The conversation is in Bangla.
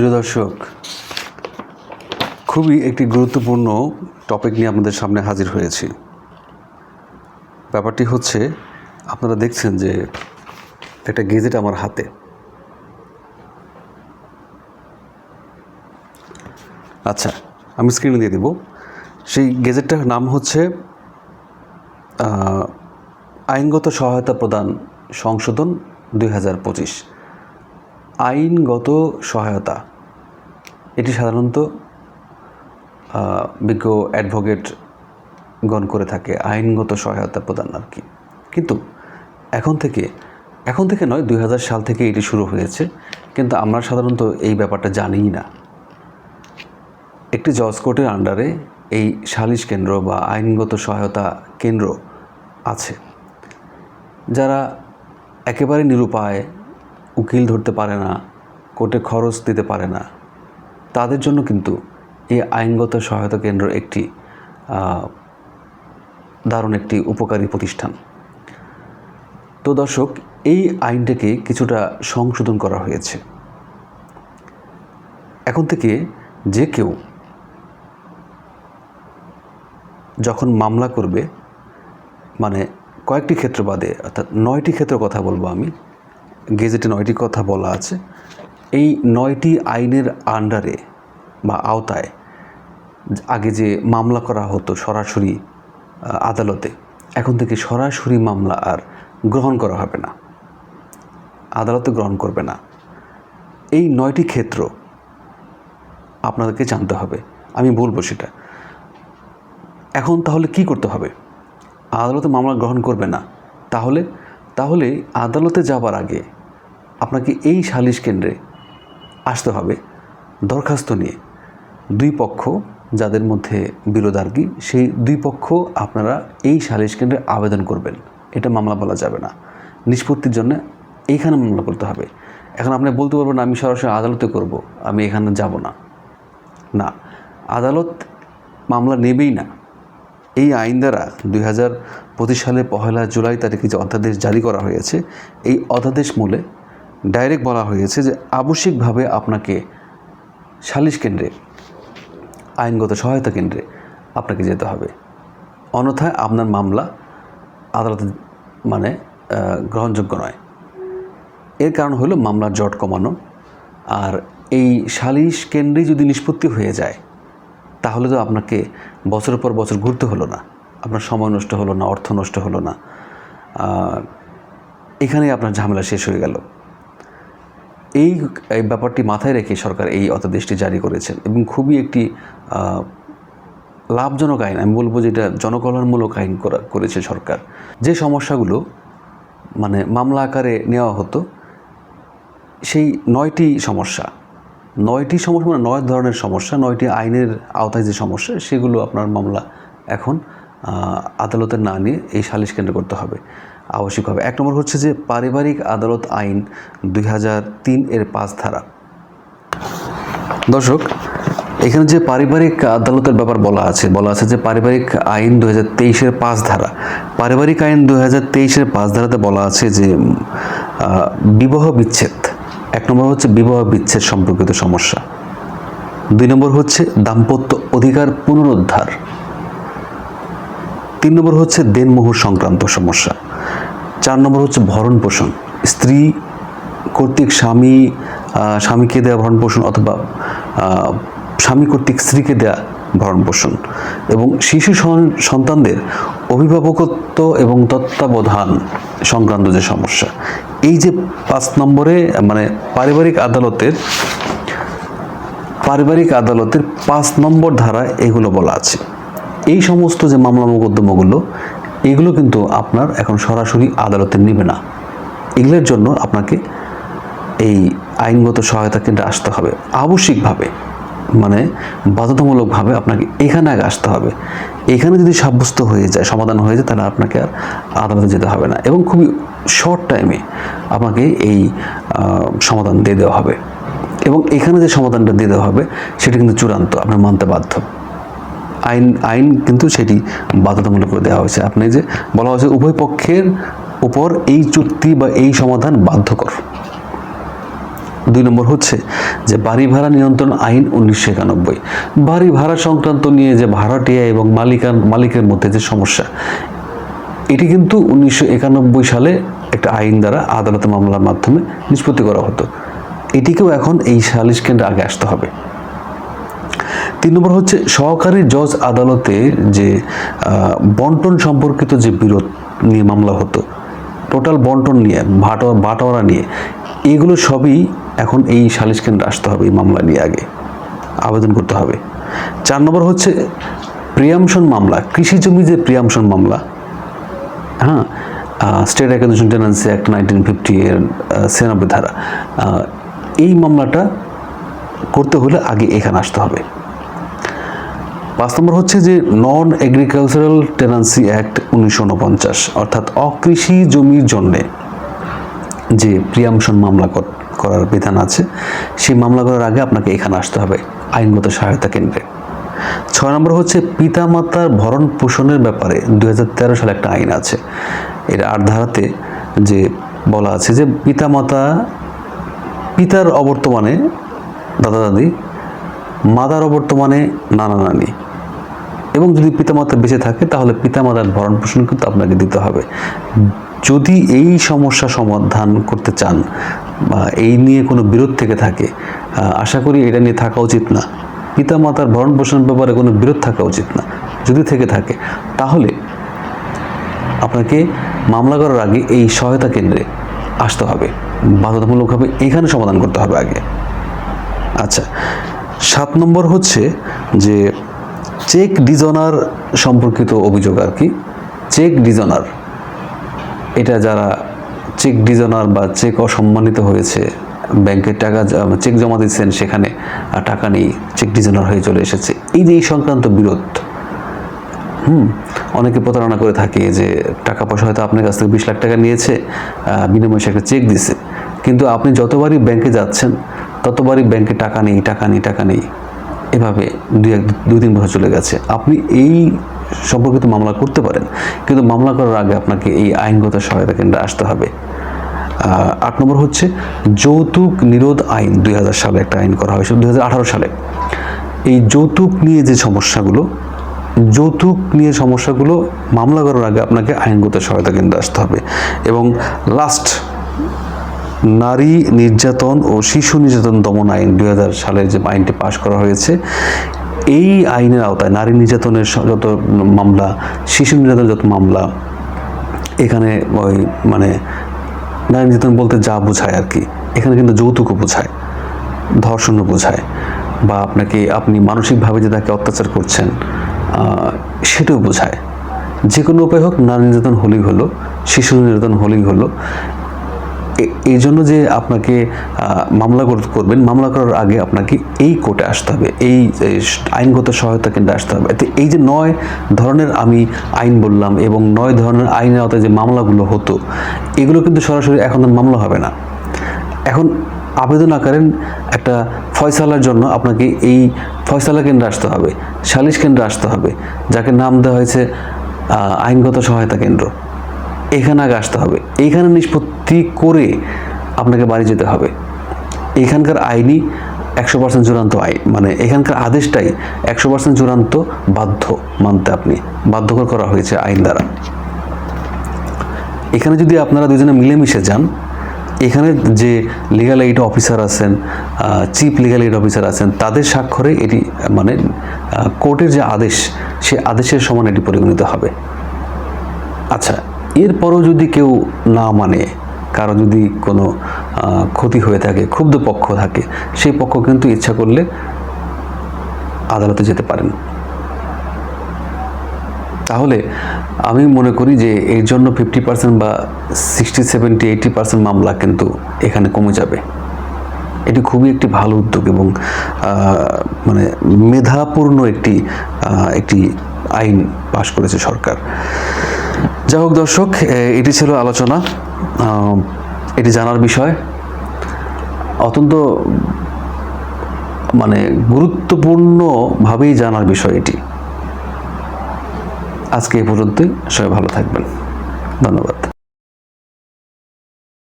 প্রিয় দর্শক, খুবই একটি গুরুত্বপূর্ণ টপিক নিয়ে আপনাদের সামনে হাজির হয়েছি। ব্যাপারটি হচ্ছে, আপনারা দেখছেন যে একটা গেজেট আমার হাতে। আচ্ছা আমি স্ক্রিনে দিয়ে দেব। সেই গেজেটটার নাম হচ্ছে আইনগত সহায়তা প্রদান সংশোধন দুই হাজার পঁচিশ। আইনগত সহায়তা। এটি সাধারণত বিজ্ঞ অ্যাডভোকেটগণ করে থাকে, আইনগত সহায়তা প্রদান আর কি। কিন্তু এখন থেকে এখন থেকে নয়, দুই সাল থেকে এটি শুরু হয়েছে, কিন্তু আমরা সাধারণত এই ব্যাপারটা জানিই না। একটি জজ কোর্টের আন্ডারে এই সালিশ কেন্দ্র বা আইনগত সহায়তা কেন্দ্র আছে, যারা একেবারে নিরুপায় উকিল ধরতে পারে না, কোর্টে খরচ দিতে পারে না। তাদের জন্য কিন্তু এই আইনগত সহায়তা কেন্দ্র একটি দারুণ একটি উপকারী প্রতিষ্ঠান। তো দর্শক, এই আইনটাকে কিছুটা সংশোধন করা হয়েছে। এখন থেকে যে কেউ যখন মামলা করবে মানে কয়েকটি ক্ষেত্র বাদে, অর্থাৎ নয়টি ক্ষেত্র কথা বলব আমি গেজেটে নয়টি কথা বলা আছে। এই নয়টি আইনের আন্ডারে বা আওতায় আগে যে মামলা করা হতো সরাসরি আদালতে, এখন থেকে সরাসরি মামলা আর গ্রহণ করা হবে না। আদালতে গ্রহণ করবে না। এই নয়টি ক্ষেত্র আপনাদেরকে জানতে হবে। আমি বলব সেটা। এখন তাহলে কি করতে হবে? আদালতে মামলা গ্রহণ করবে না। তাহলে তাহলে আদালতে যাবার আগে আপনাকে এই সালিশ কেন্দ্রে আসতে হবে দরখাস্ত নিয়ে। দুই পক্ষ যাদের মধ্যে বিরোধার্গী সেই দুই পক্ষ আপনারা এই সালিশ কেন্দ্রে আবেদন করবেন। এটা মামলা বলা যাবে না। নিষ্পত্তির জন্য এইখানে মামলা করতে হবে। এখন আপনি বলতে পারবেন আমি সরাসরি আদালতে করব, আমি এখানে যাব না। না, আদালত মামলা নেবেই না। এই আইন দ্বারা দুই হাজার পঁচিশ সালে পহেলা জুলাই তারিখে যে অধ্যাদেশ জারি করা হয়েছে, এই অধ্যাদেশ মূলে ডাইরেক্ট বলা হয়েছে যে আবশ্যিকভাবে আপনাকে সালিশ কেন্দ্রে, আইনগত সহায়তা কেন্দ্রে আপনাকে যেতে হবে। অন্যথায় আপনার মামলা আদালতে মানে গ্রহণযোগ্য নয়। এর কারণ হলো মামলার জট কমানো। আর এই সালিশ কেন্দ্রে যদি নিষ্পত্তি হয়ে যায়, তাহলে তো আপনাকে বছরের পর বছর ঘুরতে হলো না। আপনার সময় নষ্ট হলো না, অর্থ নষ্ট হলো না। এখানেই আপনার ঝামেলা শেষ হয়ে গেল। এই ব্যাপারটি মাথায় রেখে সরকার এই অধ্যাদেশটি জারি করেছেন এবং খুবই একটি লাভজনক আইন, আমি বলব যেটা জনকল্যাণমূলক আইন করা, করেছে সরকার। যে সমস্যাগুলো মানে মামলা আকারে নেওয়া হতো, সেই নয়টি সমস্যা নয়টি সমস্যা মানে নয় ধরনের সমস্যা, নয়টি আইনের আওতায় যে সমস্যা, সেগুলো আপনার মামলা এখন আদালতে না নিয়ে এই সালিশ কেন্দ্র করতে হবে। আবশ্যিকভাবে এক নম্বর হচ্ছে যে পারিবারিক আদালত আইন দুই হাজার তিন এর পাঁচ ধারা। দর্শক, এখানে যে পারিবারিক আদালতের ব্যাপার বলা আছে বলা আছে যে পারিবারিক আইন দু হাজার তেইশের পাঁচ ধারা। পারিবারিক আইন দু হাজার তেইশের পাঁচ ধারাতে বলা আছে যে বিবাহ বিচ্ছেদ। এক নম্বর হচ্ছে বিবাহ বিচ্ছেদ সম্পর্কিত সমস্যা। দুই নম্বর হচ্ছে দাম্পত্য অধিকার পুনরুদ্ধার। তিন নম্বর হচ্ছে দেনমোহর সংক্রান্ত সমস্যা। চার নম্বর হচ্ছে ভরণ পোষণ। স্ত্রী কর্তৃক স্বামী স্বামীকে দেওয়া ভরণ পোষণ অথবা স্বামী কর্তৃক স্ত্রীকে দেওয়া ভরণ পোষণ। এবং শিশু সন্তানদের অভিভাবকত্ব এবং তত্ত্বাবধান সংক্রান্ত যে সমস্যা, এই যে পাঁচ নম্বরে মানে পারিবারিক আদালতের পারিবারিক আদালতের পাঁচ নম্বর ধারায় এগুলো বলা আছে। এই সমস্ত যে মামলা মোকদ্দমাগুলো এগুলো কিন্তু আপনার এখন সরাসরি আদালতে নেবে না। এগুলোর জন্য আপনাকে এই আইনগত সহায়তা কেন্দ্রে আসতে হবে। আবশ্যিকভাবে মানে বাধ্যতামূলকভাবে আপনাকে এখানে আগে আসতে হবে। এখানে যদি সাব্যস্ত হয়ে যায়, সমাধান হয়ে যায়, তাহলে আপনাকে আর আদালতে যেতে হবে না এবং খুবই শর্ট টাইমে আপনাকে এই সমাধান দিয়ে দেওয়া হবে। এবং এখানে যে সমাধানটা দিয়ে দেওয়া হবে, সেটা কিন্তু চূড়ান্ত, আপনার মানতে বাধ্য। আইন আইন কিন্তু সেটি বাধ্যতামূলক করে দেওয়া হয়েছে। আপনি যে বলা হয়েছে উভয় পক্ষের উপর এই চুক্তি বা এই সমাধান বাধ্যকর। দুই নম্বর হচ্ছে যে বাড়ি ভাড়া নিয়ন্ত্রণ আইন উনিশশো একানব্বই। বাড়ি ভাড়া সংক্রান্ত নিয়ে যে ভাড়াটিয়া এবং মালিকান, মালিকের মধ্যে যে সমস্যা, এটি কিন্তু উনিশশো একানব্বই সালে একটা আইন দ্বারা আদালতে মামলার মাধ্যমে নিষ্পত্তি করা হতো। এটিকেও এখন এই সালিশ কেন্দ্রে আগে আসতে হবে। তিন নম্বর হচ্ছে সহকারী জজ আদালতে যে বন্টন সম্পর্কিত যে বিরোধ নিয়ে মামলা হতো, টোটাল বন্টন নিয়ে, ভাটো বাটোয়ারা নিয়ে, এগুলো সবই এখন এই সালিশ কেন্দ্রে আসতে হবে, এই মামলা নিয়ে আগে আবেদন করতে হবে। চার নম্বর হচ্ছে প্রিয়ামশন মামলা, কৃষি জমি যে প্রিয়ামশন মামলা হ্যাঁ স্টেট অ্যাকাউন্টেশন টেন্যান্সি অ্যাক্ট নাইনটিন ফিফটি এর ছিয়ানব্বই ধারা এই মামলাটা করতে হলে আগে এখানে আসতে হবে। পাঁচ নম্বর হচ্ছে যে নন এগ্রিকালচারাল টেনান্সি অ্যাক্ট উনিশশো উনপঞ্চাশ, অর্থাৎ অকৃষি জমির জন্যে যে প্রিয়ামশন মামলা করার বিধান আছে, সেই মামলা করার আগে আপনাকে এখানে আসতে হবে আইনগত সহায়তা কেন্দ্রে। ছয় নম্বর হচ্ছে পিতামাতার ভরণ পোষণের ব্যাপারে দু হাজার তেরো সালে একটা আইন আছে। এর আট ধারাতে যে বলা আছে যে পিতামাতা, পিতার অবর্তমানে দাদা দাদি মাতার অবর্তমানে নানা নানি এবং যদি পিতামাতা বেঁচে থাকে, তাহলে পিতামাতার ভরণ পোষণ কিন্তু আপনাকে দিতে হবে। যদি এই সমস্যা সমাধান করতে চান, বা এই নিয়ে কোনো বিরোধ থেকে থাকে আশা করি এটা নিয়ে থাকা উচিত না। পিতামাতার ভরণ পোষণের ব্যাপারে কোনো বিরোধ থাকা উচিত না। যদি থেকে থাকে, তাহলে আপনাকে মামলা করার আগে এই সহায়তা কেন্দ্রে আসতে হবে। বাধ্যতামূলকভাবে এখানে সমাধান করতে হবে আগে। আচ্ছা সাত নম্বর হচ্ছে যে চেক ডিজনার সম্পর্কিত অভিযোগ আর কি। Cheque dishonour. এটা যারা চেক ডিজনার বা চেক অসম্মানিত হয়েছে, ব্যাংকের টাকা চেক জমা দিচ্ছেন সেখানে আর টাকা নেই, চেক ডিজনার হয়ে চলে এসেছে। এই যে এই সংক্রান্ত বিরোধ, হুম, অনেকে প্রতারণা করে থাকে যে টাকা পয়সা হয়তো আপনার কাছ থেকে বিশ লাখ টাকা নিয়েছে বিনিময়ে সে একটা চেক দিছে। কিন্তু আপনি যতবারই ব্যাংকে যাচ্ছেন, ততবারই ব্যাংকে টাকা নেই টাকা নেই টাকা নেই। এভাবে দুই এক দুই তিন বছর চলে গেছে। আপনি এই সম্পর্কিত মামলা করতে পারেন, কিন্তু মামলা করার আগে আপনাকে এই আইনগত সহায়তা কেন্দ্রে আসতে হবে। আট নম্বর হচ্ছে, যৌতুক নিরোধ আইন দুই হাজার সালে একটা আইন করা হয়েছিল দুই সালে। এই যৌতুক নিয়ে যে সমস্যাগুলো, যৌতুক নিয়ে সমস্যাগুলো মামলা করার আগে আপনাকে আইনগত সহায়তা কেন্দ্রে আসতে হবে। এবং লাস্ট নারী নির্যাতন ও শিশু নির্যাতন দমন আইন দুই সালের যে আইনটি পাশ করা হয়েছে, এই আইনের আওতায় নারী নির্যাতনের যত মামলা, শিশু নির্যাতনের যত মামলা, এখানে ওই মানে নারী নির্যাতন বলতে যা বোঝায় আর কি, এখানে কিন্তু যৌতুকও বোঝায়, ধর্ষণও বোঝায় বা আপনাকে, আপনি মানসিকভাবে যে তাকে অত্যাচার করছেন সেটাও বোঝায়। যে কোনো উপায় হোক, নারী নির্যাতন হলেই হলো, শিশু নির্যাতন হলেই হলো এই জন্য যে আপনাকে মামলা করবেন, মামলা করার আগে আপনাকে এই কোর্টে আসতে হবে, এই আইনগত সহায়তা কেন্দ্রে আসতে হবে। তো এই যে নয় ধরনের আমি আইন বললাম এবং নয় ধরনের আইনের আওতায় যে মামলাগুলো হতো, এগুলো কিন্তু সরাসরি এখন মামলা হবে না। এখন আবেদন আকারে একটা ফয়সালার জন্য আপনাকে এই ফয়সালা কেন্দ্রে আসতে হবে, সালিশ কেন্দ্রে আসতে হবে, যাকে নাম দেওয়া হয়েছে আইনগত সহায়তা কেন্দ্র। এখানে আগে আসতে হবে। এইখানে নিষ্পত্তি করে আপনাকে বাড়ি যেতে হবে। এখানকার আইনই একশো পার্সেন্ট চূড়ান্ত আইন মানে এখানকার আদেশটাই একশো পার্সেন্ট চূড়ান্ত বাধ্য মানতে আপনি, বাধ্যকর করা হয়েছে আইন দ্বারা। এখানে যদি আপনারা দুজনে মিলেমিশে যান, এখানে যে লিগাল এইড অফিসার আছেন চিফ লিগাল এইড অফিসার আছেন, তাদের স্বাক্ষরে এটি মানে কোর্টের যে আদেশ, সে আদেশের সমান এটি পরিগণিত হবে। আচ্ছা এরপরও যদি কেউ না মানে কারও যদি কোনো ক্ষতি হয়ে থাকে, ক্ষুব্ধ পক্ষ থাকে, সেই পক্ষ কিন্তু ইচ্ছা করলে আদালতে যেতে পারেন। তাহলে আমি মনে করি যে এর জন্য ফিফটি পার্সেন্ট বা সিক্সটি সেভেন্টি এইটি পার্সেন্ট মামলা কিন্তু এখানে কমে যাবে। এটি খুবই একটি ভালো উদ্যোগ এবং মানে মেধাপূর্ণ একটি একটি আইন পাশ করেছে সরকার। যাই হোক দর্শক এটি ছিল আলোচনা। এটি জানার বিষয়। অত্যন্ত মানে গুরুত্বপূর্ণভাবেই জানার বিষয় এটি। আজকে এ পর্যন্তই। সবাই ভালো থাকবেন। ধন্যবাদ।